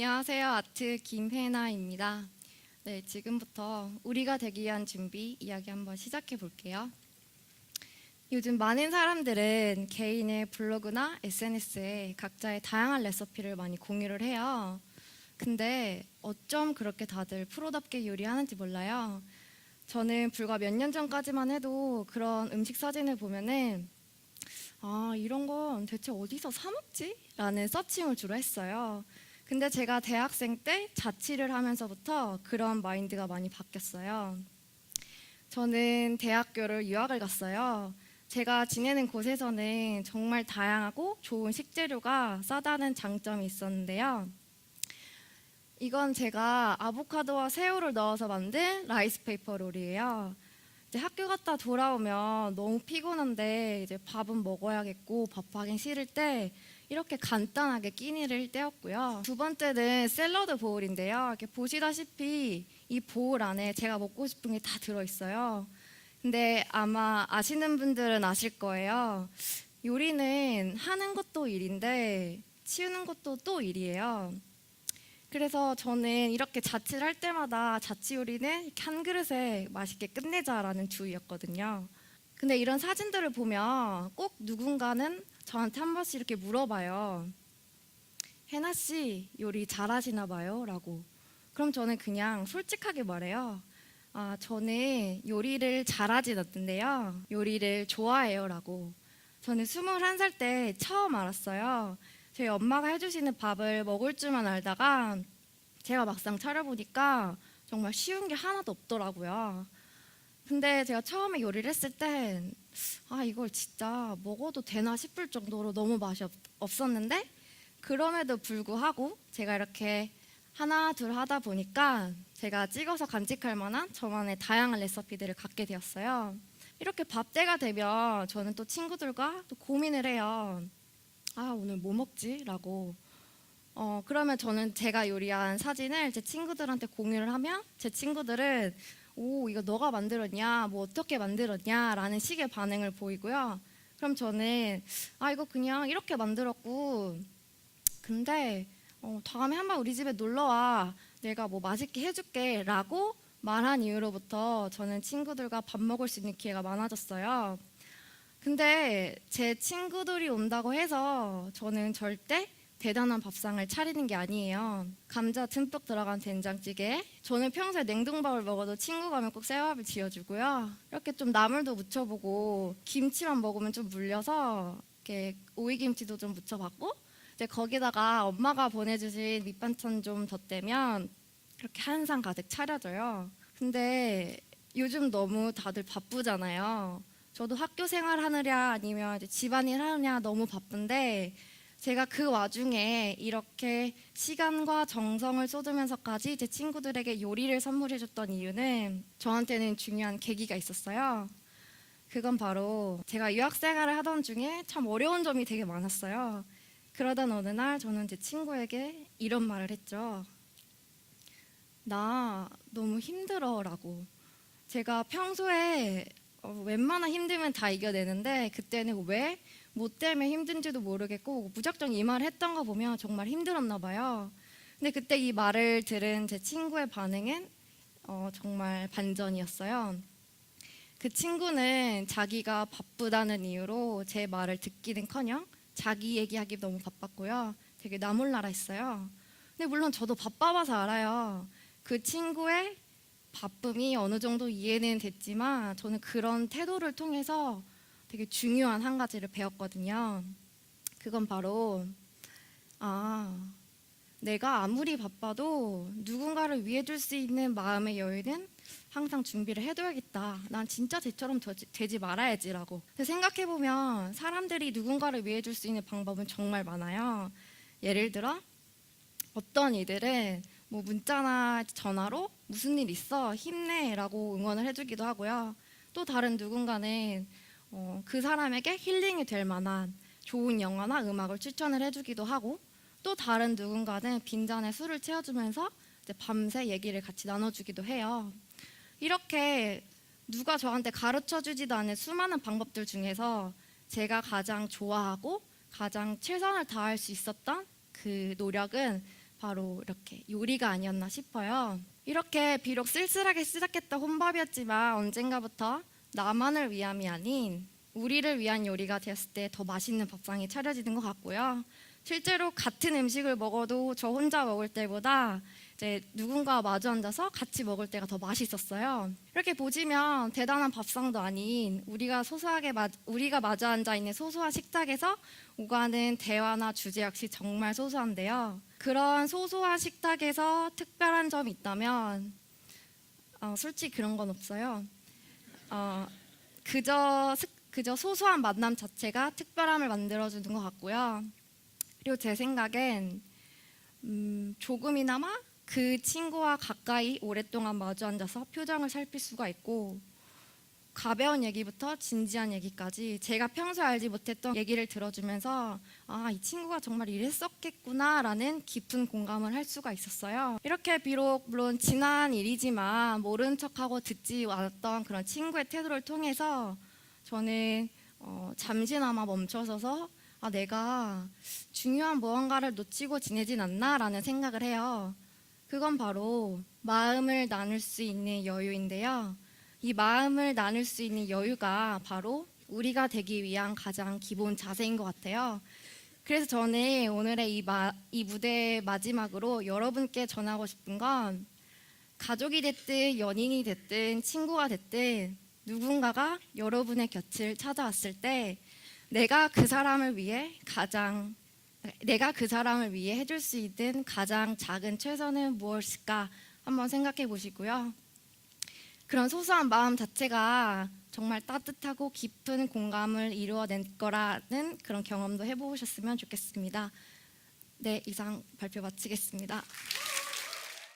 안녕하세요. 아트 김혜나입니다. 네, 지금부터 우리가 되기 위한 준비 이야기 한번 시작해 볼게요. 요즘 많은 사람들은 개인의 블로그나 SNS에 각자의 다양한 레시피를 많이 공유를 해요. 근데 어쩜 그렇게 다들 프로답게 요리하는지 몰라요. 저는 불과 몇 년 전까지만 해도 그런 음식 사진을 보면은 아, 이런 건 대체 어디서 사 먹지? 라는 서칭을 주로 했어요. 근데 제가 대학생 때 자취를 하면서부터 그런 마인드가 많이 바뀌었어요. 저는 대학교를 유학을 갔어요. 제가 지내는 곳에서는 정말 다양하고 좋은 식재료가 싸다는 장점이 있었는데요. 이건 제가 아보카도와 새우를 넣어서 만든 라이스 페이퍼 롤이에요. 이제 학교 갔다 돌아오면 너무 피곤한데 이제 밥은 먹어야겠고 밥하기 싫을 때 이렇게 간단하게 끼니를 때웠고요. 두 번째는 샐러드 보울인데요. 이렇게 보시다시피 이 보울 안에 제가 먹고 싶은 게 다 들어있어요. 근데 아마 아시는 분들은 아실 거예요. 요리는 하는 것도 일인데 치우는 것도 또 일이에요. 그래서 저는 이렇게 자취를 할 때마다 자취 요리는 한 그릇에 맛있게 끝내자라는 주의였거든요. 근데 이런 사진들을 보면 꼭 누군가는 저한테 한 번씩 이렇게 물어봐요. 혜나 씨 요리 잘하시나 봐요 라고. 그럼 저는 그냥 솔직하게 말해요. 아, 저는 요리를 잘하진 않는데요. 요리를 좋아해요 라고. 저는 21살 때 처음 알았어요. 저희 엄마가 해주시는 밥을 먹을 줄만 알다가 제가 막상 차려보니까 정말 쉬운 게 하나도 없더라고요. 근데 제가 처음에 요리를 했을 땐 아, 이걸 진짜 먹어도 되나 싶을 정도로 너무 맛이 없, 없었는데 그럼에도 불구하고 제가 이렇게 하나 둘 하다 보니까 제가 찍어서 간직할 만한 저만의 다양한 레시피들을 갖게 되었어요. 이렇게 밥 때가 되면 저는 또 친구들과 또 고민을 해요. 아, 오늘 뭐 먹지? 라고. 어, 그러면 저는 제가 요리한 사진을 제 친구들한테 공유를 하면 제 친구들은 오, 이거 너가 만들었냐? 뭐 어떻게 만들었냐? 라는 식의 반응을 보이고요. 그럼 저는 아, 이거 그냥 이렇게 만들었고 근데 어, 다음에 한번 우리 집에 놀러 와. 내가 뭐 맛있게 해줄게. 라고 말한 이후로부터 저는 친구들과 밥 먹을 수 있는 기회가 많아졌어요. 근데 제 친구들이 온다고 해서 저는 절대 대단한 밥상을 차리는 게 아니에요. 감자 듬뿍 들어간 된장찌개. 저는 평소에 냉동밥을 먹어도 친구가 오면 꼭 새밥을 지어주고요. 이렇게 좀 나물도 무쳐보고 김치만 먹으면 좀 물려서 이렇게 오이김치도 좀 무쳐봤고 이제 거기다가 엄마가 보내주신 밑반찬 좀 덧대면 이렇게 한 상 가득 차려져요. 근데 요즘 너무 다들 바쁘잖아요. 저도 학교 생활 하느냐 아니면 집안일 하느냐 너무 바쁜데 제가 그 와중에 이렇게 시간과 정성을 쏟으면서까지 제 친구들에게 요리를 선물해 줬던 이유는 저한테는 중요한 계기가 있었어요. 그건 바로 제가 유학 생활을 하던 중에 참 어려운 점이 되게 많았어요. 그러던 어느 날 저는 제 친구에게 이런 말을 했죠. 나 너무 힘들어라고. 제가 평소에 어, 웬만한 힘들면 다 이겨내는데 그때는 왜? 뭐 때문에 힘든지도 모르겠고 무작정 이 말을 했던 거 보면 정말 힘들었나 봐요. 근데 그때 이 말을 들은 제 친구의 반응은 어, 정말 반전이었어요. 그 친구는 자기가 바쁘다는 이유로 제 말을 듣기는커녕 자기 얘기하기 너무 바빴고요. 되게 나몰라라 했어요. 근데 물론 저도 바빠봐서 알아요. 그 친구의 바쁨이 어느 정도 이해는 됐지만 저는 그런 태도를 통해서 되게 중요한 한 가지를 배웠거든요. 그건 바로 아 내가 아무리 바빠도 누군가를 위해 줄 수 있는 마음의 여유는 항상 준비를 해둬야겠다. 난 진짜 쟤처럼 되지, 되지 말아야지라고. 생각해 보면 사람들이 누군가를 위해 줄 수 있는 방법은 정말 많아요. 예를 들어 어떤 이들은 뭐 문자나 전화로 무슨 일 있어 힘내라고 응원을 해주기도 하고요. 또 다른 누군가는 어, 그 사람에게 힐링이 될 만한 좋은 영화나 음악을 추천을 해주기도 하고 또 다른 누군가는 빈잔에 술을 채워주면서 밤새 얘기를 같이 나눠주기도 해요. 이렇게 누가 저한테 가르쳐 주지도 않은 수많은 방법들 중에서 제가 가장 좋아하고 가장 최선을 다할 수 있었던 그 노력은 바로 이렇게 요리가 아니었나 싶어요. 이렇게 비록 쓸쓸하게 시작했던 혼밥이었지만 언젠가부터 나만을 위함이 아닌 우리를 위한 요리가 되었을 때 더 맛있는 밥상이 차려지는 것 같고요. 실제로 같은 음식을 먹어도 저 혼자 먹을 때보다 이제 누군가 마주 앉아서 같이 먹을 때가 더 맛있었어요. 이렇게 보시면 대단한 밥상도 아닌 우리가 소소하게 마, 우리가 마주 앉아 있는 소소한 식탁에서 오가는 대화나 주제 역시 정말 소소한데요. 그런 소소한 식탁에서 특별한 점이 있다면 어, 솔직히 그런 건 없어요. 어, 그저 스- 그저 소소한 만남 자체가 특별함을 만들어주는 것 같고요. 그리고 제 생각엔 음, 조금이나마 그 친구와 가까이 오랫동안 마주 앉아서 표정을 살필 수가 있고 가벼운 얘기부터 진지한 얘기까지 제가 평소에 알지 못했던 얘기를 들어주면서 아, 이 친구가 정말 이랬었겠구나라는 깊은 공감을 할 수가 있었어요. 이렇게 비록 물론 지난 일이지만 모른 척하고 듣지 않았던 그런 친구의 태도를 통해서 저는 어, 잠시나마 멈춰서서 아, 내가 중요한 무언가를 놓치고 지내진 않나라는 생각을 해요. 그건 바로 마음을 나눌 수 있는 여유인데요. 이 마음을 나눌 수 있는 여유가 바로 우리가 되기 위한 가장 기본 자세인 것 같아요. 그래서 저는 오늘의 이, 마, 이 무대 마지막으로 여러분께 전하고 싶은 건 가족이 됐든 연인이 됐든 친구가 됐든 누군가가 여러분의 곁을 찾아왔을 때 내가 그 사람을 위해 가장 내가 그 사람을 위해 해줄 수 있는 가장 작은 최선은 무엇일까 한번 생각해 보시고요. 그런 소소한 마음 자체가 정말 따뜻하고 깊은 공감을 이루어낼 거라는 그런 경험도 해보셨으면 좋겠습니다. 네, 이상 발표 마치겠습니다.